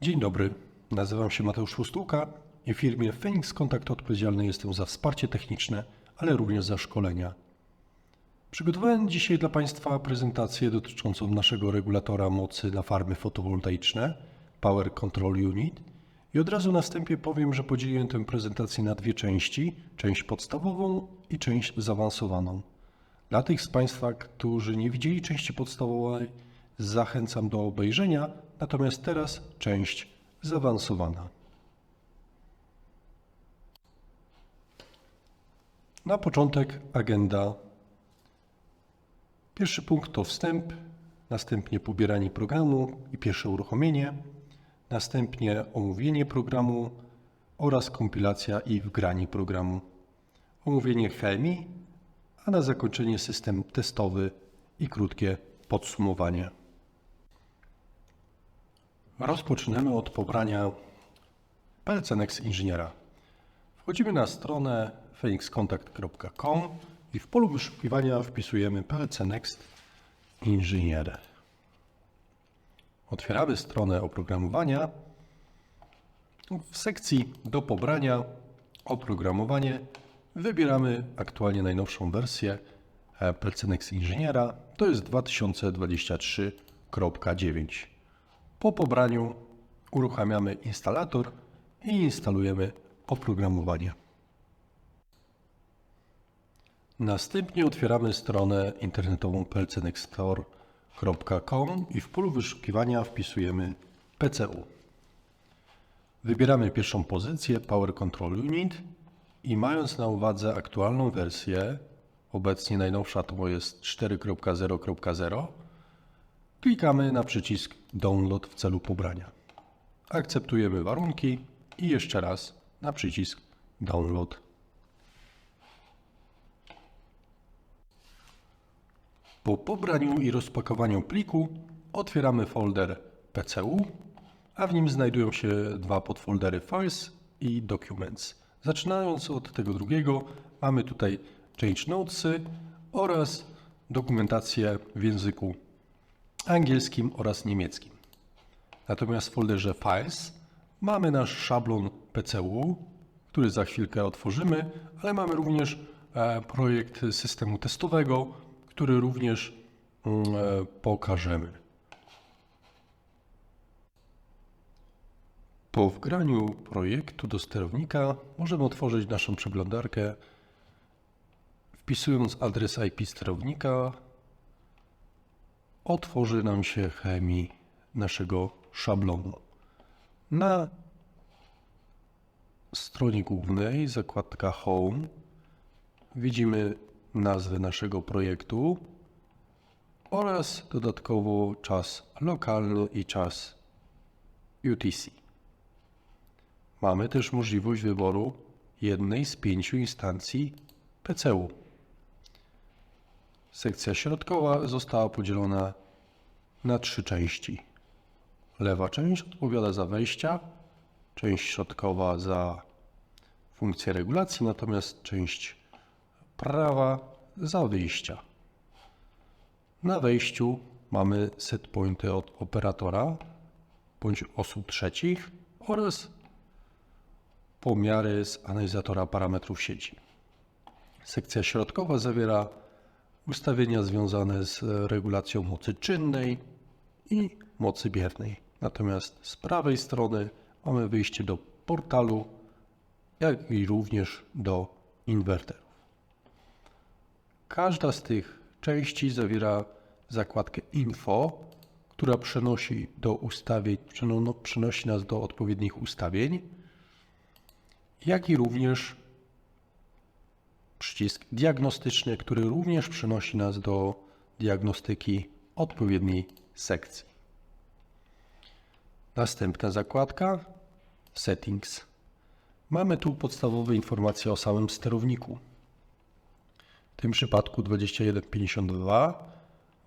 Dzień dobry, nazywam się Mateusz Fustułka i w firmie Phoenix Contact odpowiedzialny jestem za wsparcie techniczne, ale również za szkolenia. Przygotowałem dzisiaj dla Państwa prezentację dotyczącą naszego regulatora mocy na farmy fotowoltaiczne Power Control Unit i od razu na wstępie powiem, że podzieliłem tę prezentację na dwie części, część podstawową i część zaawansowaną. Dla tych z Państwa, którzy nie widzieli części podstawowej, zachęcam do obejrzenia, natomiast teraz część zaawansowana. Na początek agenda. Pierwszy punkt to wstęp, następnie pobieranie programu i pierwsze uruchomienie, następnie omówienie programu oraz kompilacja i wgranie programu, omówienie chemii, a na zakończenie system testowy i krótkie podsumowanie. Rozpoczynamy od pobrania PLC Next Inżyniera. Wchodzimy na stronę phoenixcontact.com i w polu wyszukiwania wpisujemy PLC Next Inżynier. Otwieramy stronę oprogramowania. W sekcji do pobrania oprogramowanie wybieramy aktualnie najnowszą wersję e, PLC Next Inżyniera. To jest 2023.9. Po pobraniu uruchamiamy instalator i instalujemy oprogramowanie. Następnie otwieramy stronę internetową plcnextstore.com i w polu wyszukiwania wpisujemy PCU. Wybieramy pierwszą pozycję Power Control Unit i mając na uwadze aktualną wersję, obecnie najnowsza to jest 4.0.0, klikamy na przycisk Download w celu pobrania. Akceptujemy warunki i jeszcze raz na przycisk Download. Po pobraniu i rozpakowaniu pliku otwieramy folder PCU, a w nim znajdują się dwa podfoldery Files i Documents. Zaczynając od tego drugiego, mamy tutaj Change Notesy oraz dokumentację w języku angielskim oraz niemieckim. Natomiast w folderze Files mamy nasz szablon PCU, który za chwilkę otworzymy, ale mamy również e, projekt systemu testowego, który również mm, e, pokażemy. Po wgraniu projektu do sterownika możemy otworzyć naszą przeglądarkę. Wpisując adres IP sterownika, otworzy nam się chemii naszego szablonu. Na stronie głównej, zakładka Home, widzimy nazwę naszego projektu oraz dodatkowo czas lokalny i czas UTC. Mamy też możliwość wyboru jednej z pięciu instancji PCU. Sekcja środkowa została podzielona na trzy części. Lewa część odpowiada za wejścia, część środkowa za funkcję regulacji, natomiast część prawa za wyjścia. Na wejściu mamy set pointy od operatora bądź osób trzecich oraz pomiary z analizatora parametrów sieci. Sekcja środkowa zawiera ustawienia związane z regulacją mocy czynnej i mocy biernej. Natomiast z prawej strony mamy wyjście do portalu, jak i również do inwerterów. Każda z tych części zawiera zakładkę info, która przenosi do ustawień, przeno- przenosi nas do odpowiednich ustawień, jak i również przycisk diagnostyczny, który również przenosi nas do diagnostyki odpowiedniej sekcji. Następna zakładka Settings. Mamy tu podstawowe informacje o samym sterowniku. W tym przypadku 2152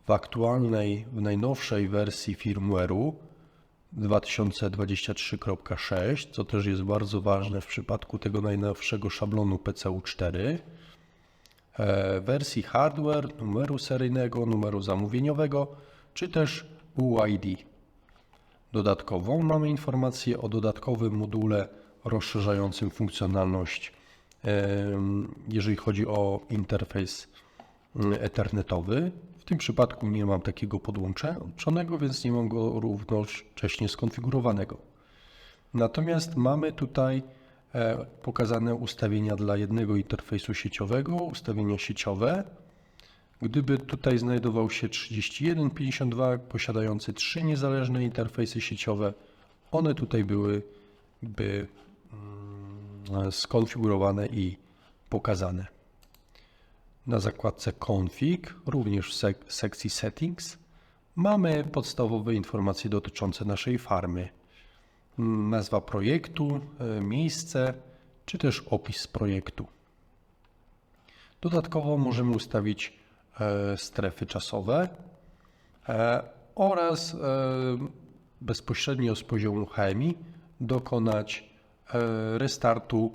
w aktualnej, w najnowszej wersji firmware'u 2023.6, co też jest bardzo ważne w przypadku tego najnowszego szablonu PCU4, e, wersji hardware, numeru seryjnego, numeru zamówieniowego, czy też UID. dodatkową. Mamy informację o dodatkowym module rozszerzającym funkcjonalność, em, jeżeli chodzi o interfejs mm, ethernetowy. W tym przypadku nie mam takiego podłączonego, więc nie mam go równocześnie skonfigurowanego. Natomiast mamy tutaj e, pokazane ustawienia dla jednego interfejsu sieciowego, ustawienia sieciowe. Gdyby tutaj znajdował się 3152 posiadający trzy niezależne interfejsy sieciowe, one tutaj byłyby mm, skonfigurowane i pokazane. Na zakładce Config, również w sek- sekcji Settings, mamy podstawowe informacje dotyczące naszej farmy. Nazwa projektu, e, miejsce, czy też opis projektu. Dodatkowo możemy ustawić e, strefy czasowe e, oraz bezpośrednio z poziomu chemii dokonać restartu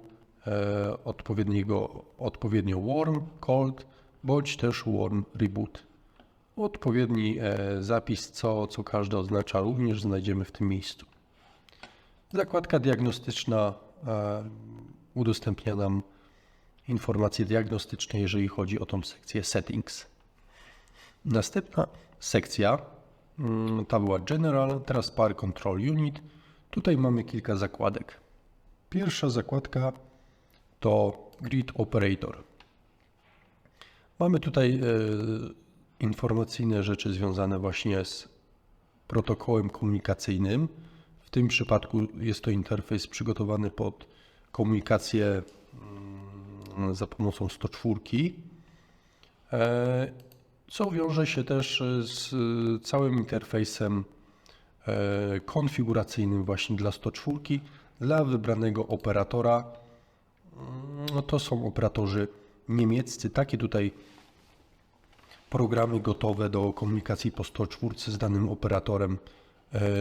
odpowiedniego, odpowiednio warm, cold bądź też warm reboot. Odpowiedni zapis, co, co każdy oznacza, również znajdziemy w tym miejscu. Zakładka diagnostyczna e, udostępnia nam informacje diagnostyczne, jeżeli chodzi o tą sekcję Settings. Następna sekcja, mm, ta była General, teraz Power Control Unit. Tutaj mamy kilka zakładek. Pierwsza zakładka to Grid Operator. Mamy tutaj e, informacyjne rzeczy związane właśnie z protokołem komunikacyjnym. Tym przypadku jest to interfejs przygotowany pod komunikację mm, za pomocą 104, e, co wiąże się też z całym interfejsem e, konfiguracyjnym właśnie dla 104 dla wybranego operatora. No to są operatorzy niemieccy. Takie tutaj programy gotowe do komunikacji po 104 z danym operatorem e,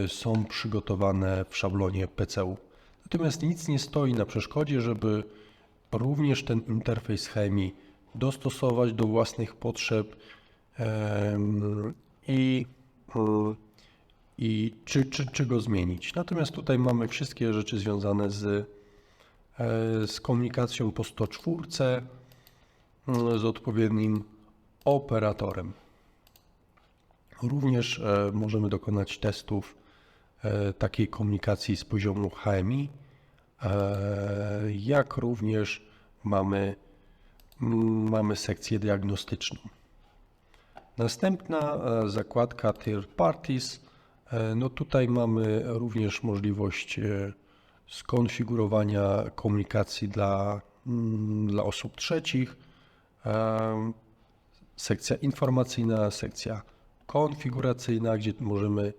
są przygotowane w szablonie PCU. Natomiast nic nie stoi na przeszkodzie, żeby również ten interfejs chemii dostosować do własnych potrzeb i, i czy, czy, czy go zmienić. Natomiast tutaj mamy wszystkie rzeczy związane z, e, z komunikacją po 104, y, z odpowiednim operatorem. Również e, możemy dokonać testów e, takiej komunikacji z poziomu HMI, e, jak również mamy, mamy sekcję diagnostyczną. Następna zakładka Third Parties. No tutaj mamy również możliwość skonfigurowania komunikacji dla, dla osób trzecich. Sekcja informacyjna, sekcja konfiguracyjna, gdzie możemy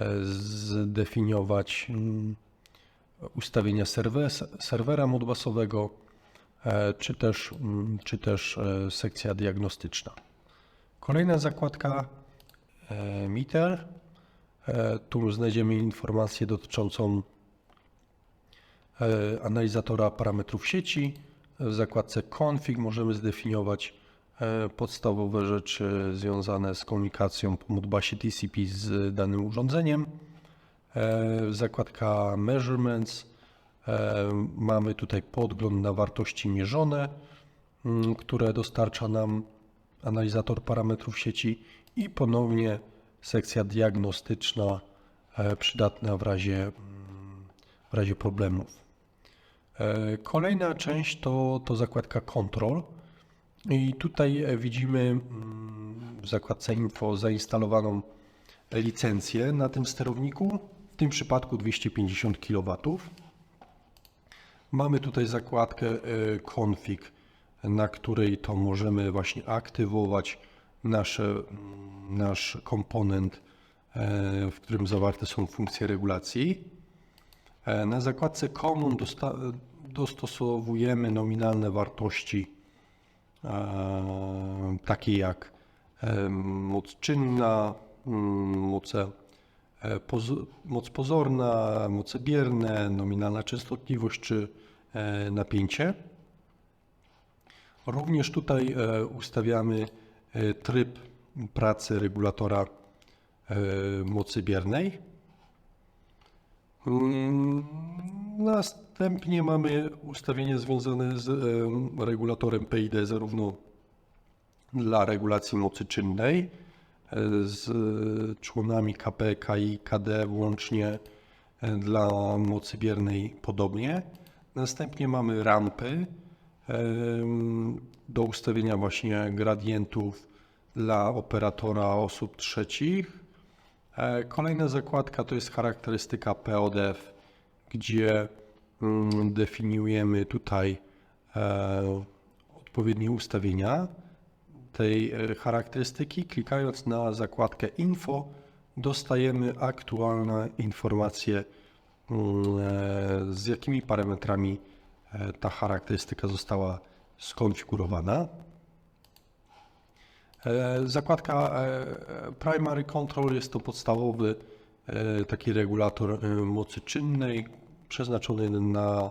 e, zdefiniować mm, ustawienia serwe- serwera modbusowego, e, czy też, mm, czy też e, sekcja diagnostyczna. Kolejna zakładka meter. Tu znajdziemy informację dotyczącą analizatora parametrów sieci. W zakładce config możemy zdefiniować podstawowe rzeczy związane z komunikacją po Modbusie TCP z danym urządzeniem. E, Zakładka measurements. E, Mamy tutaj podgląd na wartości mierzone, mm, które dostarcza nam analizator parametrów sieci i ponownie sekcja diagnostyczna e, przydatna w razie, mm, w razie problemów. E, Kolejna część to, to zakładka Control. I tutaj e, widzimy mm, w zakładce Info zainstalowaną licencję na tym sterowniku, w tym przypadku 250 kW. Mamy tutaj zakładkę e, config, na której to możemy właśnie aktywować nasze, mm, nasz komponent, e, w którym zawarte są funkcje regulacji. E, Na zakładce Common dostosowujemy nominalne wartości, e, takie jak moc czynna, mm, moce, e, moc pozorna, moce bierne, nominalna częstotliwość czy e, napięcie. Również tutaj e, ustawiamy tryb pracy regulatora mocy biernej. Następnie mamy ustawienie związane z em, regulatorem PID zarówno dla regulacji mocy czynnej e, z członami KP, KI, KD włącznie e, dla mocy biernej podobnie. Następnie mamy rampy do ustawienia właśnie gradientów dla operatora osób trzecich. E, Kolejna zakładka to jest charakterystyka PODF, gdzie mm, definiujemy tutaj e, odpowiednie ustawienia tej charakterystyki. Klikając na zakładkę Info, dostajemy aktualne informacje, mm, e, z jakimi parametrami e, ta charakterystyka została skonfigurowana. Zakładka Primary Control jest to podstawowy taki regulator e, mocy czynnej przeznaczony na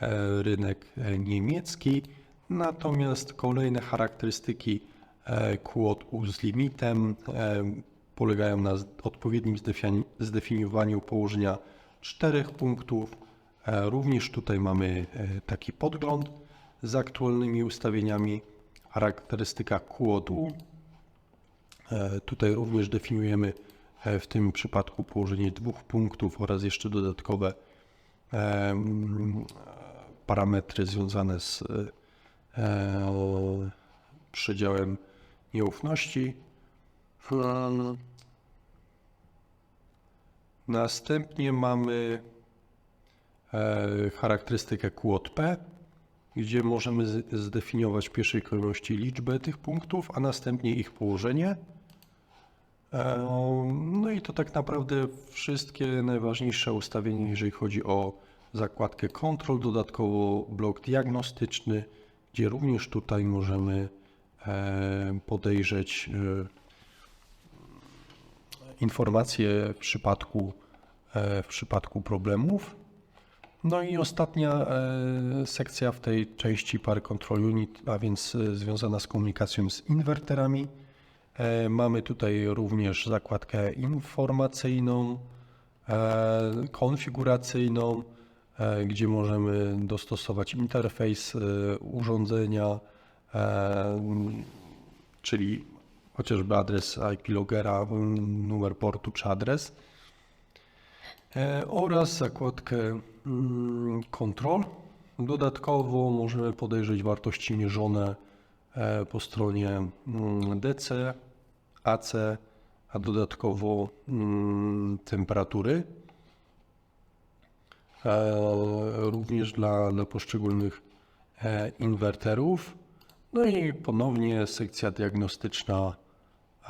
e, rynek e, niemiecki. Natomiast kolejne charakterystyki e, QoS z limitem e, polegają na odpowiednim zdefini- zdefiniowaniu położenia czterech punktów. E, Również tutaj mamy e, taki podgląd z aktualnymi ustawieniami. Charakterystyka E, Tutaj również definiujemy e, w tym przypadku położenie dwóch punktów oraz jeszcze dodatkowe e, parametry związane z e, przedziałem nieufności. Następnie mamy e, charakterystykę QoP, gdzie możemy zdefiniować w pierwszej kolejności liczbę tych punktów, a następnie ich położenie. E, No i to tak naprawdę wszystkie najważniejsze ustawienia, jeżeli chodzi o zakładkę Control, dodatkowo blok diagnostyczny, gdzie również tutaj możemy e, podejrzeć e, informacje w przypadku, w przypadku problemów. No i ostatnia sekcja w tej części Power Control Unit, a więc związana z komunikacją z inwerterami. E, Mamy tutaj również zakładkę informacyjną, e, konfiguracyjną, e, gdzie możemy dostosować interfejs urządzenia, czyli chociażby adres IP logera, m, numer portu czy adres. Oraz zakładkę mm, Control. Dodatkowo możemy podejrzeć wartości mierzone po stronie mm, DC, AC, a dodatkowo mm, temperatury. E, Również dla, dla poszczególnych e, inwerterów. No i ponownie sekcja diagnostyczna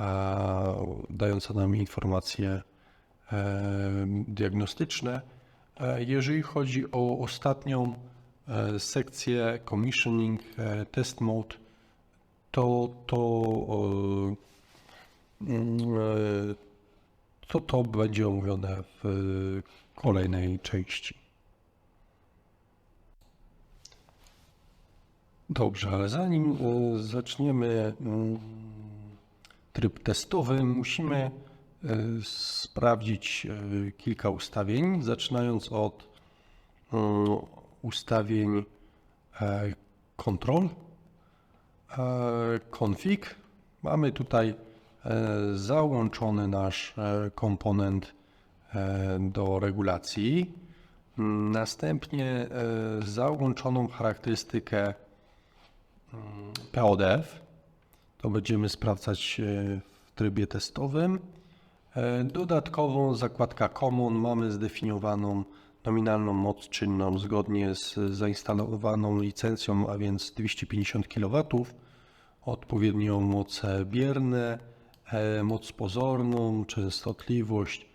e, dająca nam informacje diagnostyczne. Jeżeli chodzi o ostatnią sekcję commissioning test mode, to to, mm, e, to to będzie omówione w e, kolejnej części. Dobrze, ale zanim e, zaczniemy mm, tryb testowy, musimy sprawdzić kilka ustawień, zaczynając od mm, ustawień control, config. Mamy tutaj załączony nasz e, komponent e, do regulacji. Mm, Następnie e, załączoną charakterystykę PODF. To będziemy sprawdzać e, w trybie testowym. E, Dodatkowo zakładka Common mamy zdefiniowaną nominalną moc czynną zgodnie z zainstalowaną licencją, a więc 250 kW, odpowiednią moce bierne, e, moc pozorną, częstotliwość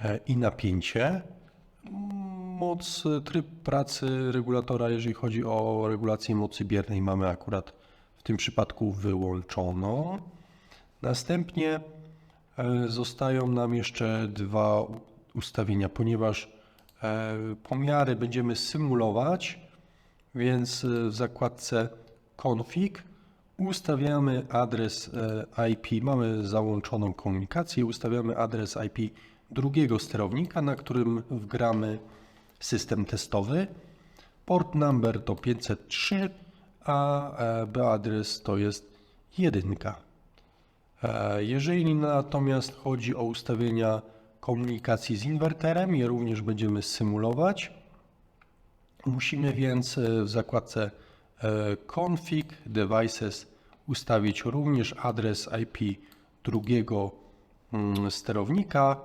e, i napięcie. Moc, e, tryb pracy regulatora, jeżeli chodzi o regulację mocy biernej, mamy akurat w tym przypadku wyłączoną. Następnie e, zostają nam jeszcze dwa ustawienia, ponieważ e, pomiary będziemy symulować, więc e, w zakładce config ustawiamy adres e, IP, mamy załączoną komunikację, ustawiamy adres IP drugiego sterownika, na którym wgramy system testowy. Port number to 503, a e, beadres to jest 1. E, Jeżeli natomiast chodzi o ustawienia komunikacji z inwerterem, je również będziemy symulować. Musimy więc w zakładce config devices ustawić również adres IP drugiego mm, sterownika,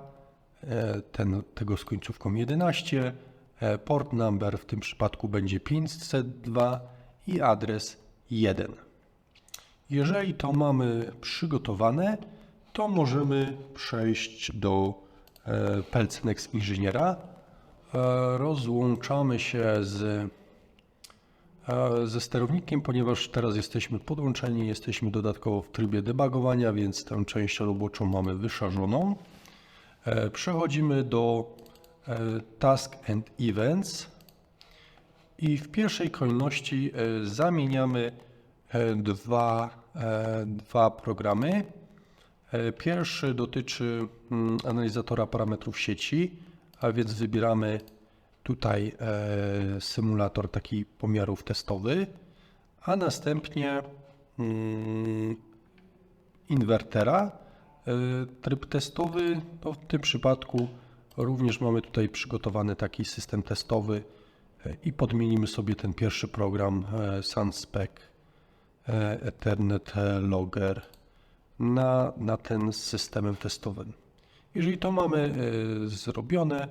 e, ten, tego z końcówką 11. E, Port number w tym przypadku będzie 502 i adres 1. Jeżeli to mamy przygotowane, to możemy przejść do e, Pelcenex Inżyniera. E, Rozłączamy się z, e, ze sterownikiem, ponieważ teraz jesteśmy podłączeni, jesteśmy dodatkowo w trybie debugowania, więc tę część roboczą mamy wyszarzoną. E, Przechodzimy do e, Task and Events i w pierwszej kolejności e, zamieniamy dwa, dwa programy. Pierwszy dotyczy mm, analizatora parametrów sieci, a więc wybieramy tutaj e, symulator taki pomiarów testowy, a następnie mm, inwertera. E, Tryb testowy, to w tym przypadku również mamy tutaj przygotowany taki system testowy e, i podmienimy sobie ten pierwszy program e, SunSpec e, Ethernet Logger na, na ten z systemem testowym. Jeżeli to mamy e, zrobione,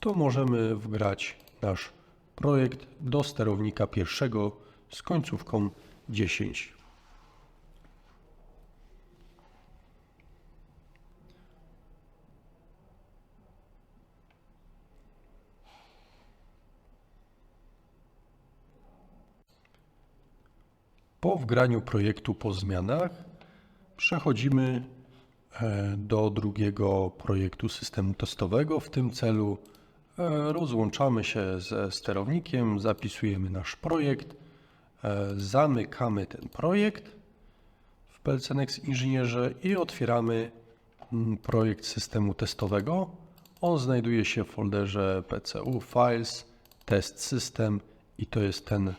to możemy wgrać nasz projekt do sterownika pierwszego z końcówką 10. Po wgraniu projektu po zmianach przechodzimy e, do drugiego projektu systemu testowego. W tym celu rozłączamy się ze sterownikiem, zapisujemy nasz projekt, e, zamykamy ten projekt w Pelcenex Inżynierze i otwieramy mm, projekt systemu testowego. On znajduje się w folderze PCU Files, Test System i to jest ten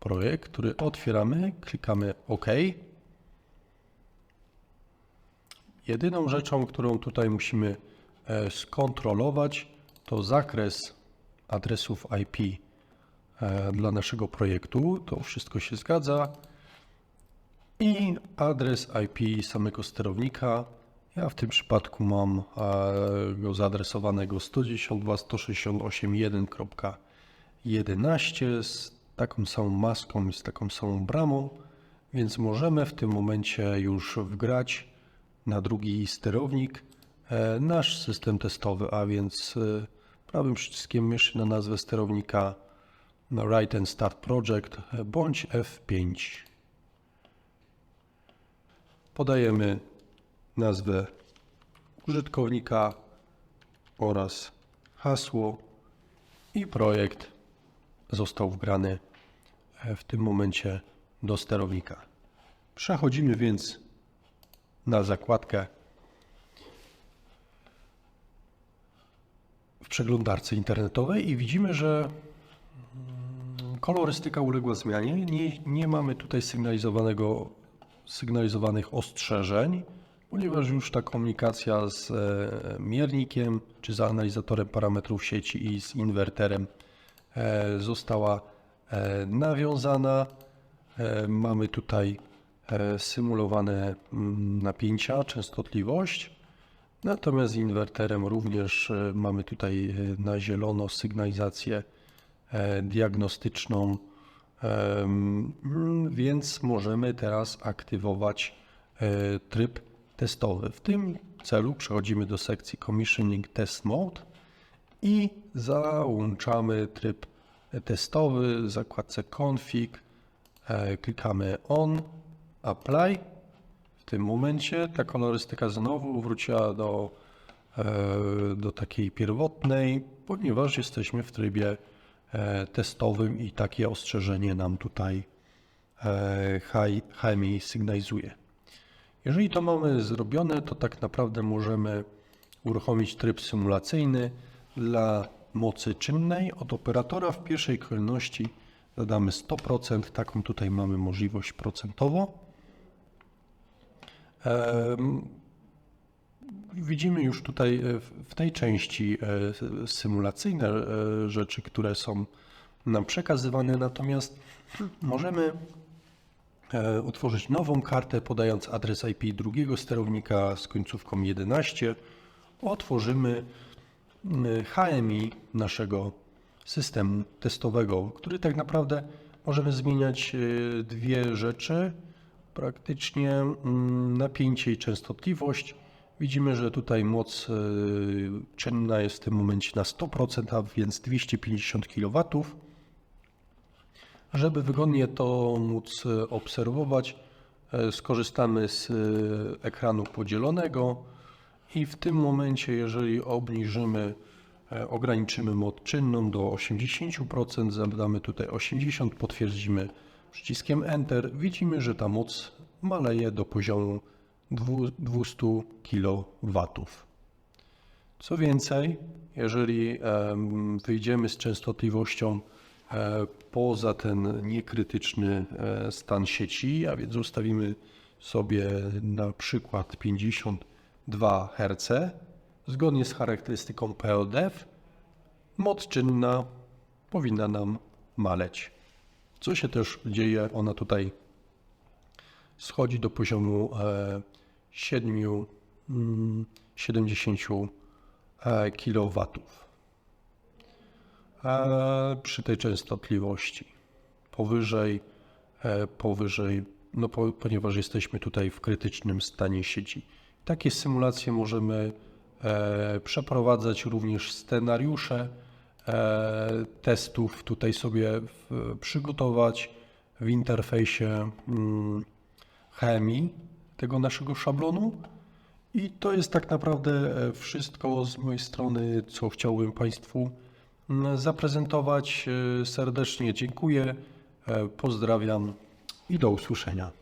projekt, który otwieramy, klikamy OK. Jedyną rzeczą, którą tutaj musimy e, skontrolować, to zakres adresów IP e, dla naszego projektu. To wszystko się zgadza. I adres IP samego sterownika. Ja w tym przypadku mam e, go zaadresowanego 192.168.1.11 z taką samą maską i z taką samą bramą, więc możemy w tym momencie już wgrać na drugi sterownik e, nasz system testowy, a więc prawym przyciskiem myszy na nazwę sterownika Write and Start Project bądź F5. Podajemy nazwę użytkownika oraz hasło i projekt został wgrany w tym momencie do sterownika. Przechodzimy więc na zakładkę przeglądarce internetowej i widzimy, że mm, kolorystyka uległa zmianie. Nie, nie mamy tutaj sygnalizowanego, sygnalizowanych ostrzeżeń, ponieważ już ta komunikacja z e, miernikiem czy z analizatorem parametrów sieci i z inwerterem e, została e, nawiązana. Mamy tutaj symulowane mm, napięcia, częstotliwość. Natomiast z inwerterem również e, mamy tutaj e, na zielono sygnalizację e, diagnostyczną, więc możemy teraz aktywować tryb testowy. W tym celu przechodzimy do sekcji Commissioning Test Mode i załączamy tryb testowy w zakładce Config. Klikamy On, Apply. W tym momencie ta kolorystyka znowu wróciła do, e, do takiej pierwotnej, ponieważ jesteśmy w trybie e, testowym i takie ostrzeżenie nam tutaj e, HMI sygnalizuje. Jeżeli to mamy zrobione, to tak naprawdę możemy uruchomić tryb symulacyjny dla mocy czynnej. Od operatora w pierwszej kolejności zadamy 100%, taką tutaj mamy możliwość procentowo. Widzimy już tutaj e, w- tej części e, symulacyjne e, rzeczy, które są nam przekazywane, natomiast możemy utworzyć nową kartę podając adres IP drugiego sterownika z końcówką 11. Otworzymy HMI naszego systemu testowego, który tak naprawdę możemy zmieniać dwie rzeczy, praktycznie mm, napięcie i częstotliwość. Widzimy, że tutaj moc e, czynna jest w tym momencie na 100%, a więc 250 kW. Żeby wygodnie to móc e, obserwować, e, skorzystamy z ekranu podzielonego i w tym momencie, jeżeli obniżymy, ograniczymy moc czynną do 80%, zadamy tutaj 80, potwierdzimy przyciskiem Enter, widzimy, że ta moc maleje do poziomu dwu- 200 kW. Co więcej, jeżeli em, wyjdziemy z częstotliwością e, poza ten niekrytyczny e, stan sieci, a więc ustawimy sobie na przykład 52 Hz, zgodnie z charakterystyką PLDF, moc czynna powinna nam maleć. Co się też dzieje? Ona tutaj schodzi do poziomu e, 7, mm, 70 e, kW przy tej częstotliwości. Powyżej, e, powyżej, no po, ponieważ jesteśmy tutaj w krytycznym stanie sieci. Takie symulacje możemy e, przeprowadzać również scenariusze testów, tutaj sobie w, przygotować w interfejsie mm, chemii tego naszego szablonu. I to jest tak naprawdę e, wszystko z mojej strony, co chciałbym Państwu mm, zaprezentować. E, Serdecznie dziękuję, e, pozdrawiam i do usłyszenia.